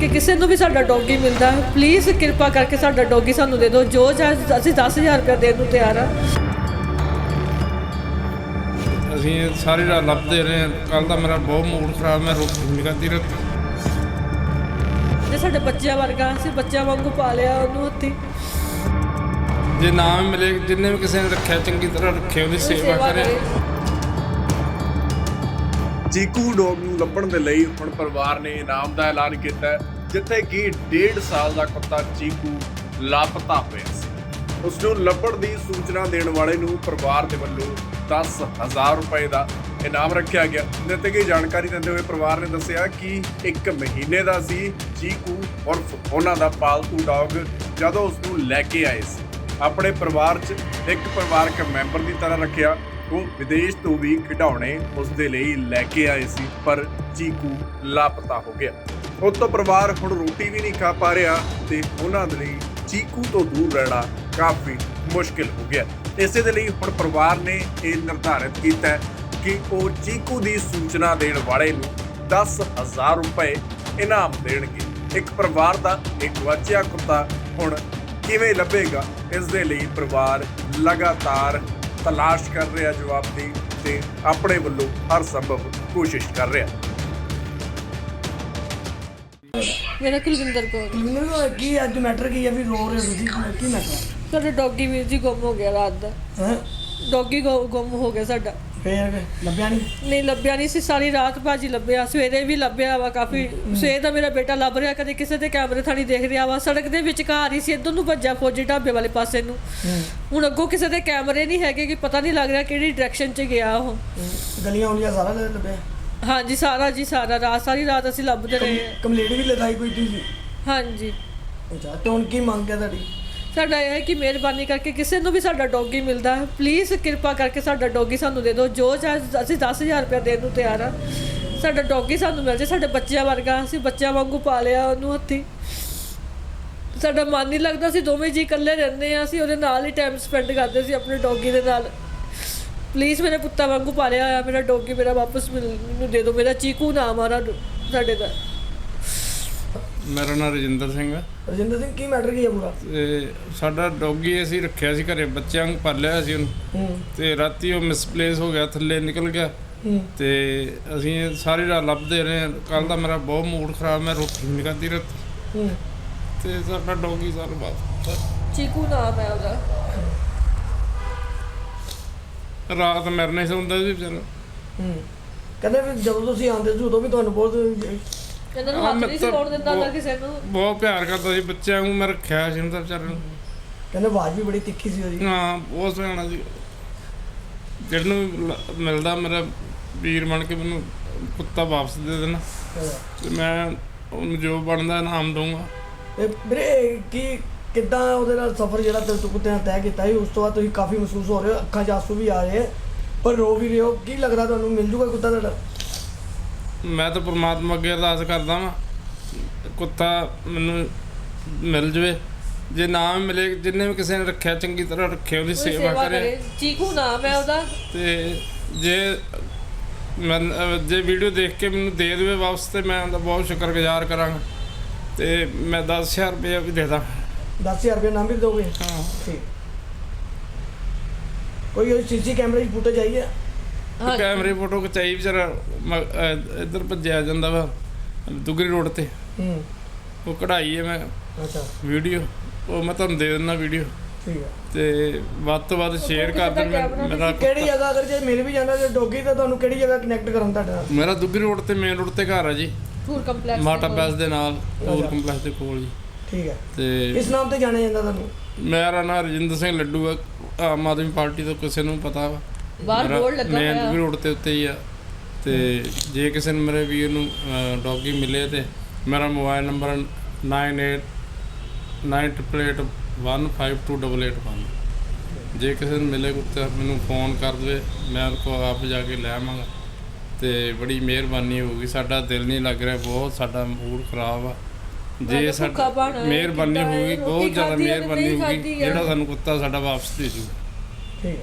ਕਿ ਕਿਸੇ ਨੂੰ ਵੀ ਸਾਡਾ ਡੌਗੀ ਮਿਲਦਾ ਹੈ ਪਲੀਜ਼ ਕਿਰਪਾ ਕਰਕੇ ਸਾਡਾ ਡੌਗੀ ਸਾਨੂੰ ਦੇ ਦਿਓ। ਜੋ ਚਾਹੇ ਅਸੀਂ 10000 ਰੁਪਏ ਦੇਣ ਨੂੰ ਤਿਆਰ ਆ। ਅਸੀਂ ਸਾਰੀ ਰਾਤ ਲੱਭਦੇ ਰਹੇ ਕੱਲ ਦਾ ਮੇਰਾ ਬਹੁਤ ਮੂਡ ਖਰਾਬ ਮੈਂ ਰੋਟੀ ਨਹੀਂ ਖਾਧੀ ਰਾਤ। ਜੇ ਸਾਡੇ ਬੱਚਿਆਂ ਵਰਗਾ ਅਸੀਂ ਬੱਚਿਆਂ ਵਾਂਗੂ ਪਾਲਿਆ ਉਹਨੂੰ ਉੱਥੇ ਜੇ ਨਾਮ ਮਿਲੇ ਜਿੰਨੇ ਵੀ ਕਿਸੇ ਨੇ ਰੱਖਿਆ ਚੰਗੀ ਤਰ੍ਹਾਂ ਰੱਖੇ ਉਹਦੀ ਸੇਵਾ ਕਰੇ। ਚੀਕੂ ਡੌਗ ਨੂੰ ਲੱਭਣ ਦੇ ਲਈ ਹੁਣ ਪਰਿਵਾਰ ਨੇ ਇਨਾਮ ਦਾ ਐਲਾਨ ਕੀਤਾ ਜਿੱਥੇ ਕਿ 1.5 ਸਾਲ ਦਾ ਕੁੱਤਾ ਚੀਕੂ ਲਾਪਤਾ ਹੋਇਆ ਸੀ। ਉਸ ਨੂੰ ਲੱਭਣ ਦੀ ਸੂਚਨਾ ਦੇਣ ਵਾਲੇ ਨੂੰ ਪਰਿਵਾਰ ਦੇ ਵੱਲੋਂ 10000 ਰੁਪਏ ਦਾ ਇਨਾਮ ਰੱਖਿਆ ਗਿਆ। ਦਿੱਤੀ ਗਈ ਜਾਣਕਾਰੀ ਦਿੰਦੇ ਹੋਏ ਪਰਿਵਾਰ ਨੇ ਦੱਸਿਆ ਕਿ ਇੱਕ ਮਹੀਨੇ ਦਾ ਸੀ, ਚੀਕੂ ਔਰ ਉਹਨਾਂ ਦਾ ਪਾਲਤੂ ਡੌਗ ਜਦੋਂ ਉਸ ਨੂੰ ਲੈ ਕੇ ਆਏ ਸੀ। ਆਪਣੇ ਪਰਿਵਾਰ 'ਚ ਇੱਕ ਪਰਿਵਾਰਕ ਮੈਂਬਰ ਦੀ ਤਰ੍ਹਾਂ ਰੱਖਿਆ ਉਹ ਵਿਦੇਸ਼ ਤੋਂ ਵੀ ਖਿਡੌਣੇ ਉਸ ਦੇ ਲਈ ਲੈ ਕੇ ਆਏ ਸੀ, ਪਰ ਚੀਕੂ ਲਾਪਤਾ ਹੋ ਗਿਆ। ਉਸ ਤੋਂ ਪਰਿਵਾਰ ਹੁਣ ਰੋਟੀ ਵੀ ਨਹੀਂ ਖਾ ਪਾ ਰਿਹਾ ਤੇ ਉਹਨਾਂ ਦੇ ਲਈ ਚੀਕੂ ਤੋਂ ਦੂਰ ਰਹਿਣਾ ਕਾਫੀ ਮੁਸ਼ਕਿਲ ਹੋ ਗਿਆ। ਇਸੇ ਦੇ ਲਈ ਹੁਣ ਪਰਿਵਾਰ ਨੇ ਇਹ ਨਿਰਧਾਰਿਤ ਕੀਤਾ ਕਿ ਉਹ ਚੀਕੂ ਦੀ ਸੂਚਨਾ ਦੇਣ ਵਾਲੇ ਨੂੰ 10000 ਰੁਪਏ ਇਨਾਮ ਦੇਣਗੇ। ਇੱਕ ਪਰਿਵਾਰ ਦਾ ਇੱਕ ਵਾਚਿਆ ਕੁੱਤਾ ਹੁਣ ਕਿਵੇਂ ਲੱਭੇਗਾ, ਇਸ ਦੇ ਲਈ ਪਰਿਵਾਰ ਲਗਾਤਾਰ ਤਲਾਸ਼ ਕਰ ਰਿਹਾ ਜਵਾਬ ਦੀ ਤੇ ਆਪਣੇ ਵੱਲੋਂ ਹਰ ਸੰਭਵ ਕੋਸ਼ਿਸ਼ ਕਰ ਰਿਹਾ। ਮੇਰਾ ਕੁਲਵਿੰਦਰ ਕੌਰ? ਮੈਨੂੰ ਕੀ ਅੱਜ ਮੈਟਰ ਕੀ ਹੈ ਵੀ ਰੋ ਰਹੇ ਤੁਸੀਂ? ਕੀ ਮੈਟਰ? ਸਾਡਾ ਡੌਗੀ ਵੀਰ ਜੀ ਗੁੰਮ ਹੋ ਗਿਆ ਰਾਤ ਦਾ। ਹੈ? ਡੌਗੀ ਗੁੰਮ ਹੋ ਗਿਆ ਸਾਡਾ। ਫੇਰ ਲੱਭਿਆ ਨਹੀਂ ਨਹੀਂ ਲੱਭਿਆ ਨਹੀਂ ਸੀ ਸਾਰੀ ਰਾਤ ਭਾਜੀ ਲੱਭਿਆ। ਸਵੇਰੇ ਵੀ ਲੱਭਿਆ ਵਾ ਕਾਫੀ। ਸਵੇਰ ਦਾ ਮੇਰਾ ਬੇਟਾ ਲੱਭ ਰਿਹਾ ਕਦੇ ਕਿਸੇ ਦੇ ਕੈਮਰੇ ਥਾਣੀ ਦੇਖ ਰਿਹਾ ਵਾ। ਸੜਕ ਦੇ ਵਿਚਕਾਰ ਹੀ ਸੀ ਇੱਧਰ ਨੂੰ ਭੱਜਿਆ ਫੌਜੀ ਢਾਬੇ ਵਾਲੇ ਪਾਸੇ ਨੂੰ। ਹੁਣ ਅੱਗੋਂ ਕਿਸੇ ਦੇ ਕੈਮਰੇ ਨਹੀਂ ਹੈਗੇ ਕਿ ਪਤਾ ਨਹੀਂ ਲੱਗ ਰਿਹਾ ਕਿਹੜੀ ਡਾਇਰੈਕਸ਼ਨ 'ਚ ਗਿਆ ਉਹ। ਗਲੀਆਂ ਉਲੀਆਂ ਸਾਰਾ ਲੱਭਿਆ? ਹਾਂਜੀ ਸਾਰਾ ਜੀ ਸਾਰਾ ਰਾਤ ਸਾਰੀ ਰਾਤ ਅਸੀਂ ਲੱਭਦੇ ਰਹੇ। ਕੰਪਲੀਟ ਵੀ ਲਗਾਈ ਕੋਈ ਤੁਸੀਂ? ਹਾਂਜੀ। ਅੱਛਾ ਤੇ ਹੁਣ ਕੀ ਮੰਗ ਹੈ ਤੁਹਾਡੀ? ਸਾਡਾ ਇਹ ਹੈ ਕਿ ਮਿਹਰਬਾਨੀ ਕਰਕੇ ਕਿਸੇ ਨੂੰ ਵੀ ਸਾਡਾ ਡੌਗੀ ਮਿਲਦਾ ਹੈ। ਪਲੀਜ਼ ਕਿਰਪਾ ਕਰਕੇ ਸਾਡਾ ਡੌਗੀ ਸਾਨੂੰ ਦੇ ਦਿਓ। ਜੋ ਚਾਹੇ ਅਸੀਂ 10000 ਰੁਪਏ ਦੇਣ ਨੂੰ ਤਿਆਰ ਆ, ਸਾਡਾ ਡੌਗੀ ਸਾਨੂੰ ਮਿਲ ਜੇ, ਸਾਡੇ ਬੱਚਿਆਂ ਵਰਗਾ। ਅਸੀਂ ਬੱਚਿਆਂ ਵਾਂਗੂ ਪਾਲਿਆ ਉਹਨੂੰ ਹੱਥੀ। ਸਾਡਾ ਮਨ ਨਹੀਂ ਲੱਗਦਾ ਸੀ ਦੋਵੇਂ ਜੀ ਇਕੱਲੇ ਰਹਿੰਦੇ ਆ ਅਸੀਂ ਉਹਦੇ ਨਾਲ ਹੀ ਟਾਈਮ ਸਪੈਂਡ ਕਰਦੇ ਸੀ, ਆਪਣੇ ਡੌਗੀ ਦੇ ਨਾਲ। ਪਲੀਜ਼ ਮੇਰੇ ਪੁੱਤਾਂ ਵਾਂਗੂ ਪਾਲਿਆ ਹੋਇਆ, ਮੇਰਾ ਡੌਗੀ ਮੇਰਾ ਵਾਪਸ ਮਿਲ, ਮੈਨੂੰ ਦੇ ਦਿਓ। ਮੇਰਾ ਚੀਕੂ ਨਾਮ ਆ ਸਾਡੇ ਦਾ। ਮੇਰਾ ਨਾਮ ਰਜਿੰਦਰ ਸਿੰਘ ਆ। ਰਜਿੰਦਰ ਸਿੰਘ ਕੀ ਮੈਟਰ ਕੀ ਹੈ ਪੂਰਾ? ਤੇ ਸਾਡਾ ਡੌਗੀ ਅਸੀਂ ਰੱਖਿਆ ਸੀ ਘਰੇ ਬੱਚਿਆਂ ਨੂੰ ਪਾਲਿਆ ਸੀ ਉਹਨੂੰ। ਹੂੰ। ਤੇ ਰਾਤੀ ਉਹ ਮਿਸਪਲੇਸ ਹੋ ਗਿਆ ਥੱਲੇ ਨਿਕਲ ਗਿਆ। ਹੂੰ। ਤੇ ਅਸੀਂ ਸਾਰੀ ਰਾਤ ਲੱਭਦੇ ਰਹੇ ਕੱਲ ਦਾ ਮੇਰਾ ਬਹੁਤ ਮੂਡ ਖਰਾਬ ਮੈਂ ਰੋਟੀ ਨਹੀਂ ਖਾਧੀ ਰਾਤ। ਹੂੰ। ਤੇ ਸਾਡਾ ਡੌਗੀ ਸਾਰ ਬਾਤ ਚੀਕੂ ਨਾਮ ਹੈ ਉਹਦਾ। ਰਾਤ ਮਰਨੇ ਸੌਂਦਾ ਸੀ ਵਿਚਾਰਾ। ਹੂੰ। ਕਹਿੰਦੇ ਵੀ ਜਦੋਂ ਤੁਸੀਂ ਆਉਂਦੇ ਸੀ ਉਦੋਂ ਵੀ ਤੁਹਾਨੂੰ ਬਹੁਤ ਇਹਨਾਂ ਨੂੰ ਹਾਂ, ਹੱਥ ਨਹੀਂ ਸੀ ਪਾਉਣ ਦਿੰਦਾ ਨਾ ਉਹ- ਕਿਸੇ ਨੂੰ। ਬਹੁਤ ਪਿਆਰ ਕਰਦਾ ਸੀ ਬੱਚਿਆਂ ਨੂੰ ਮੈਂ ਰੱਖਿਆ ਸੀ ਉਹਦਾ ਵਿਚਾਰੇ ਨੂੰ। ਕਹਿੰਦੇ ਆਵਾਜ਼ ਵੀ ਬੜੀ ਤਿੱਖੀ ਸੀ ਉਹਦੀ। ਹਾਂ ਬਹੁਤ ਸੋਹਣਾ ਸੀ। ਜਿਹਨੂੰ ਲ- ਮਿਲਦਾ ਮੇਰਾ ਵੀਰ ਬਣ ਕੇ ਮੈਨੂੰ ਕੁੱਤਾ ਵਾਪਸ ਦੇ ਦੇਣਾ। ਤੇ ਮੈਂ ਉਹਨੂੰ ਜੋ ਬਣਦਾ ਇਨਾਮ ਦਊਂਗਾ। ਤੇ ਵੀਰੇ ਕੀ ਕਿੱਦਾਂ ਉਹਦੇ ਨਾਲ ਸਫ਼ਰ ਜਿਹੜਾ ਤੁਸੀਂ ਕੁੱਤੇ ਨਾਲ ਤੈਅ ਕੀਤਾ ਸੀ ਉਸ ਤੋਂ ਬਾਅਦ ਤੁਸੀਂ ਕਾਫੀ ਮਹਿਸੂਸ ਹੋ ਰਹੇ ਹੋ ਅੱਖਾਂ 'ਚ ਆਂਸੂ ਵੀ ਆ ਰਹੇ ਆ, ਪਰ ਰੋ ਵੀ ਰਹੇ ਹੋ ਕੀ ਲੱਗਦਾ ਤੁਹਾਨੂੰ ਮਿਲ ਜੂਗਾ ਕੁੱਤਾ ਤੁਹਾਡਾ? ਮੈਂ ਤਾਂ ਪ੍ਰਮਾਤਮਾ ਅੱਗੇ ਅਰਦਾਸ ਕਰਦਾ ਵਾਂ ਕੁੱਤਾ ਮੈਨੂੰ ਮਿਲ ਜਵੇ। ਜੇ ਨਾ ਵੀ ਮਿਲੇ ਜਿੰਨੇ ਵੀ ਕਿਸੇ ਨੇ ਰੱਖਿਆ ਚੰਗੀ ਤਰ੍ਹਾਂ ਰੱਖੇ ਉਹਦੀ ਸੇਵਾ ਕਰੇ। ਚੀਕੂ ਨਾਮ ਹੈ ਉਹਦਾ। ਤੇ ਜੇ ਮੈਂ ਜੇ ਵੀਡੀਓ ਦੇਖ ਕੇ ਮੈਨੂੰ ਦੇ ਦੇਵੇ ਵਾਪਸ ਤੇ ਮੈਂ ਉਹਦਾ ਬਹੁਤ ਸ਼ੁਕਰਗੁਜ਼ਾਰ ਕਰਾਂਗਾ। ਤੇ ਮੈਂ 10000 ਰੁਪਏ ਵੀ ਦੇ ਦਾਂ। 10000 ਰੁਪਏ ਨਾਮ ਵੀ ਦੋਗੇ? ਹਾਂ। ਠੀਕ। ਕੋਈ ਉਹ ਸੀਸੀ ਕੈਮਰੇ ਦੀ ਫੁਟੇਜ ਆਈ ਹੈ? ਹਾਂਜੀ। ਕੈਮਰੇ ਫੋਟੋ ਖਿਚਾਈ ਵਿਚਾਰਾ ਇੱਧਰ ਭੱਜਿਆ ਜਾਂਦਾ ਵਾ ਦੁਗਰੀ ਰੋਡ ਤੇ। ਹੂੰ। ਉਹ ਕਢਾਈ ਹੈ ਮੈਂ। ਅੱਛਾ। ਵੀਡੀਓ ਉਹ ਮੈਂ ਤੁਹਾਨੂੰ ਦੇ ਦਿੰਦਾ ਵੀਡੀਓ। ਠੀਕ ਹੈ ਤੇ ਵੱਧ ਤੋਂ ਵੱਧ ਸ਼ੇਅਰ ਕਰ ਕੈਮਰਾ ਮੇਰਾ ਕਿਹੜੀ ਜਗ੍ਹਾ? ਅਗਰ ਜੇ ਮਿਲ ਵੀ ਜਾਂਦਾ ਜੇ ਡੋਗੀ ਤਾਂ ਤੁਹਾਨੂੰ ਕਿਹੜੀ ਜਗ੍ਹਾ ਕਨੈਕਟ ਕਰਾਂ ਤੁਹਾਡੇ ਨਾਲ? ਮੇਰਾ ਦੁਗਰੀ ਰੋਡ ਤੇ ਮੇਨ ਰੋਡ ਤੇ ਘਰ ਆ ਜੀ। ਟੂਰ ਕੰਪਲੈਕਸ ਮਾਟਾ ਪੈਸ ਦੇ ਨਾਲ ਹੋਰ ਕੰਪਲੈਕਸ ਦੇ ਕੋਲ ਜੀ। ਠੀਕ ਹੈ ਤੇ ਇਸ ਨਾਮ ਤੇ ਜਾਣਿਆ ਜਾਂਦਾ ਤੁਹਾਨੂੰ? ਮੇਰਾ ਨਾਮ ਰਜਿੰਦਰ ਸਿੰਘ ਲੱਡੂ ਆ। ਆਮ ਆਦਮੀ ਪਾਰਟੀ ਤੋਂ ਕਿਸੇ ਨੂੰ ਪਤਾ ਵਾ। ਬਾਹਰ ਬੋਰਡ ਲੱਗਾ ਹੋਇਆ। ਦੁਗਰੀ ਰੋਡ ਤੇ ਉੱਤੇ ਹੀ ਆ। ਤੇ ਜੇ ਕਿਸੇ ਨੂੰ ਮੇਰੇ ਵੀਰ ਨੂੰ ਡੌਗੀ ਮਿਲੇ ਤੇ ਮੇਰਾ ਮੋਬਾਈਲ ਨੰਬਰ 9898815288 ਜੇ ਕਿਸੇ ਨੂੰ ਮਿਲੇ ਕੁੱਤਾ ਮੈਨੂੰ ਫੋਨ ਕਰ ਦੇਵੇ ਮੈਂ ਕੋਲ ਆਪ ਜਾ ਕੇ ਲੈ ਆਵਾਂਗਾ। ਤੇ ਬੜੀ ਮਿਹਰਬਾਨੀ ਹੋਊਗੀ ਸਾਡਾ ਦਿਲ ਨਹੀਂ ਲੱਗ ਰਿਹਾ ਬਹੁਤ ਸਾਡਾ ਮੂਡ ਖਰਾਬ ਆ। ਮੈਂ ਜੇ ਸਾਡਾ ਮਿਹਰਬਾਨੀ ਹੋਊਗੀ ਬਹੁਤ ਜ਼ਿਆਦਾ ਮਿਹਰਬਾਨੀ ਹੋਊਗੀ। ਜਿਹੜਾ ਸਾਨੂੰ ਕੁੱਤਾ ਸਾਡਾ ਵਾਪਸ ਦੇ ਜੂ।